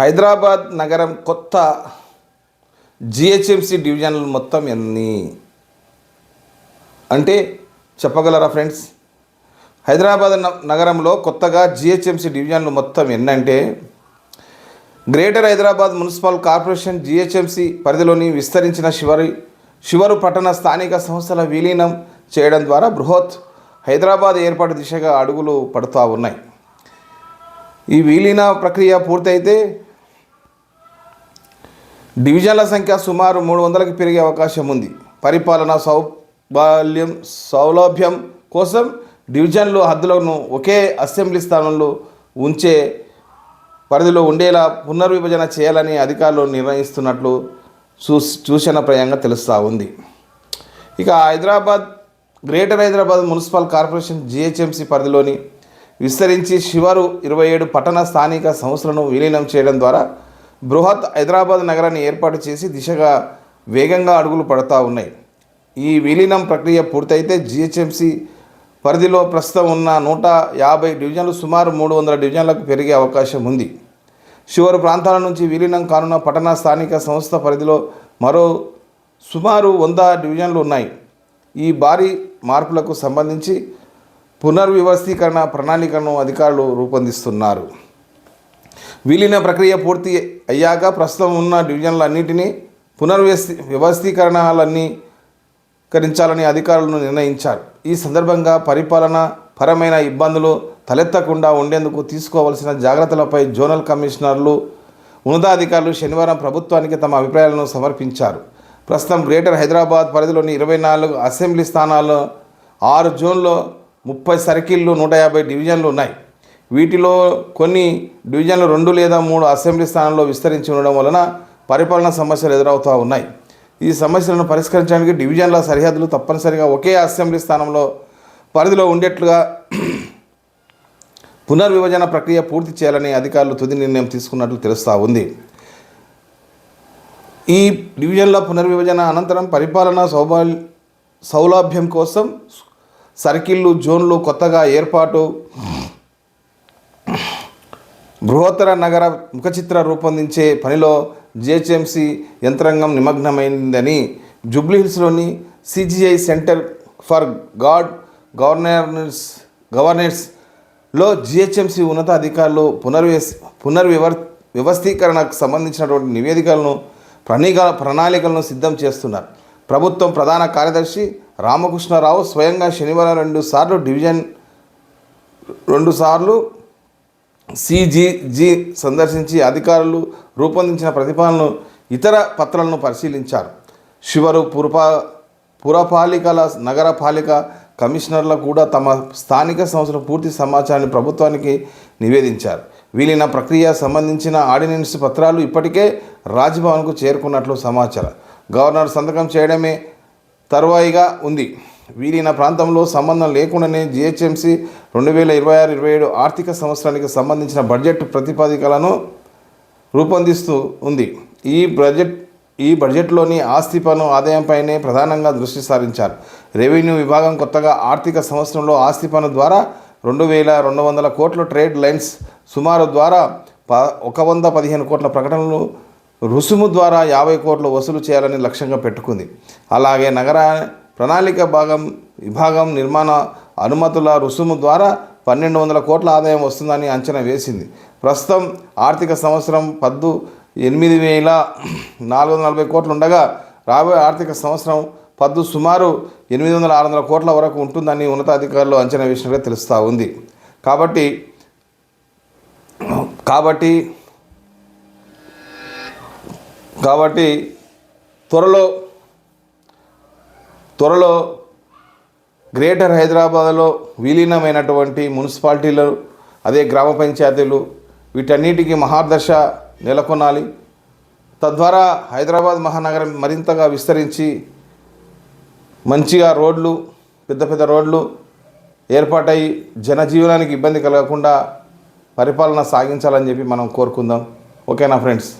హైదరాబాద్ నగరం కొత్త జిహెచ్ఎంసి డివిజన్లు మొత్తం ఎన్ని? అంటే చెప్పగలరా ఫ్రెండ్స్? హైదరాబాద్ న- నగరంలో కొత్తగా జిహెచ్ఎంసి డివిజన్లు మొత్తం ఎన్నంటే greater Hyderabad municipal corporation GHMC పరిధిలోని విస్తరించిన శివరి శివరు పట్టణ స్థానిక సంస్థల విలీనం చేయడం ద్వారా బృహత్ హైదరాబాద్ ఏర్పాటు దిశగా అడుగులు పడుతూ ఉన్నాయి. ఈ విలీన ప్రక్రియ పూర్తయితే డివిజన్ల సంఖ్య సుమారు మూడు వందలకు పెరిగే అవకాశం ఉంది. పరిపాలన సౌబాల్యం సౌలభ్యం కోసం డివిజన్లు హద్దులను ఒకే అసెంబ్లీ స్థానంలో ఉంచే పరిధిలో ఉండేలా పునర్విభజన చేయాలని అధికారులు నిర్ణయిస్తున్నట్లు చూ సూచనప్రాయంగా తెలుస్తూ ఉంది. ఇక Hyderabad greater Hyderabad municipal corporation GHMC పరిధిలోని విస్తరించి శివారు ఇరవై ఏడు పట్టణ స్థానిక సంస్థలను విలీనం చేయడం ద్వారా బృహత్ హైదరాబాద్ నగరాన్ని ఏర్పాటు చేసి దిశగా వేగంగా అడుగులు పడతా ఉన్నాయి. ఈ విలీనం ప్రక్రియ పూర్తయితే జిహెచ్ఎంసీ పరిధిలో ప్రస్తుతం ఉన్న నూట యాభై డివిజన్లు సుమారు మూడు వందల డివిజన్లకు పెరిగే అవకాశం ఉంది. శివరు ప్రాంతాల నుంచి విలీనం కానున్న పట్టణ స్థానిక సంస్థ పరిధిలో మరో సుమారు వంద డివిజన్లు ఉన్నాయి. ఈ భారీ మార్పులకు సంబంధించి పునర్వ్యవస్థీకరణ ప్రణాళికను అధికారులు రూపొందిస్తున్నారు. విలీన ప్రక్రియ పూర్తి అయ్యాక ప్రస్తుతం ఉన్న డివిజన్లన్నింటినీ పునర్వ్యవస్థి వ్యవస్థీకరణలన్నీ కరించాలని అధికారులను నిర్ణయించారు. ఈ సందర్భంగా పరిపాలన పరమైన ఇబ్బందులు తలెత్తకుండా ఉండేందుకు తీసుకోవాల్సిన జాగ్రత్తలపై జోనల్ కమిషనర్లు ఉన్నతాధికారులు శనివారం ప్రభుత్వానికి తమ అభిప్రాయాలను సమర్పించారు. ప్రస్తుతం గ్రేటర్ హైదరాబాద్ పరిధిలోని ఇరవై నాలుగు అసెంబ్లీ స్థానాల్లో ఆరు జోన్లో ముప్పై సర్కిళ్ళు నూట యాభై డివిజన్లు ఉన్నాయి. వీటిలో కొన్ని డివిజన్లు రెండు లేదా మూడు అసెంబ్లీ స్థానాల్లో విస్తరించి ఉండడం వలన పరిపాలన సమస్యలు ఎదురవుతూ ఉన్నాయి. ఈ సమస్యలను పరిష్కరించడానికి డివిజన్ల సరిహద్దులు తప్పనిసరిగా ఒకే అసెంబ్లీ స్థానంలో పరిధిలో ఉండేట్లుగా పునర్విభజన ప్రక్రియ పూర్తి చేయాలని అధికారులు తుది నిర్ణయం తీసుకున్నట్లు తెలుస్తూ ఉంది. ఈ డివిజన్ల పునర్విభజన అనంతరం పరిపాలన సౌభా సౌలభ్యం కోసం సర్కిళ్ళు జోన్లు కొత్తగా ఏర్పాటు బృహత్తర నగర ముఖచిత్ర రూపొందించే పనిలో జిహెచ్ఎంసి యంత్రాంగం నిమగ్నమైందని జూబ్లీహిల్స్లోని CGI centre for good governors గవర్నెన్స్లో GHMC ఉన్నతాధికారులు పునర్వ్యస్ పునర్వివర్ వ్యవస్థీకరణకు సంబంధించినటువంటి నివేదికలను ప్రణీక ప్రణాళికలను సిద్ధం చేస్తున్నారు. ప్రభుత్వం ప్రధాన కార్యదర్శి రామకృష్ణరావు స్వయంగా శనివారం రెండు సార్లు డివిజన్ రెండు సార్లు సిజిజి సందర్శించి అధికారులు రూపొందించిన ప్రతిపాదనలు ఇతర పత్రాలను పరిశీలించారు. శివరు పురపా పురపాలికల నగరపాలిక కమిషనర్లు కూడా తమ స్థానిక సంస్థల పూర్తి సమాచారాన్ని ప్రభుత్వానికి నివేదించారు. వీలైన ప్రక్రియ సంబంధించిన ఆర్డినెన్స్ పత్రాలు ఇప్పటికే రాజ్భవన్కు చేరుకున్నట్లు సమాచారం. గవర్నర్ సంతకం చేయడమే తరువాయిగా ఉంది. వీరిన ప్రాంతంలో సంబంధం లేకుండానే జిహెచ్ఎంసి రెండు వేల ఇరవై ఆరు ఇరవై ఏడు ఆర్థిక సంవత్సరానికి సంబంధించిన బడ్జెట్ ప్రతిపాదికలను రూపొందిస్తూ ఉంది. ఈ బడ్జెట్ ఈ బడ్జెట్లోని ఆస్తి పన్ను ఆదాయంపైనే ప్రధానంగా దృష్టి సారించారు. రెవెన్యూ విభాగం కొత్తగా ఆర్థిక సంవత్సరంలో ఆస్తి పన్ను ద్వారా రెండు వేల రెండు వందల కోట్ల ట్రేడ్ లైన్స్ సుమారు ద్వారా ప ఒక వంద పదిహేను కోట్ల ప్రకటనలు రుసుము ద్వారా యాభై కోట్లు వసూలు చేయాలని లక్ష్యంగా పెట్టుకుంది. అలాగే నగర ప్రణాళిక భాగం విభాగం నిర్మాణ అనుమతుల రుసుము ద్వారా పన్నెండు వందల కోట్ల ఆదాయం వస్తుందని అంచనా వేసింది. ప్రస్తుతం ఆర్థిక సంవత్సరం పద్దు ఎనిమిది వేల నాలుగు వందల నలభై కోట్లు ఉండగా రాబోయే ఆర్థిక సంవత్సరం పద్దు సుమారు ఎనిమిది వందల ఆరు వందల కోట్ల వరకు ఉంటుందని ఉన్నతాధికారులు అంచనా వేసినట్టుగా తెలుస్తూ ఉంది. కాబట్టి కాబట్టి కాబట్టి త్వరలో త్వరలో గ్రేటర్ హైదరాబాద్లో విలీనమైనటువంటి మున్సిపాలిటీలు అదే గ్రామ పంచాయతీలు వీటన్నిటికీ మహాదశ నెలకొనాలి. తద్వారా హైదరాబాద్ మహానగరం మరింతగా విస్తరించి మంచిగా రోడ్లు పెద్ద పెద్ద రోడ్లు ఏర్పాటై జనజీవనానికి ఇబ్బంది కలగకుండా పరిపాలన సాగించాలని చెప్పి మనం కోరుకుందాం. ఓకేనా ఫ్రెండ్స్?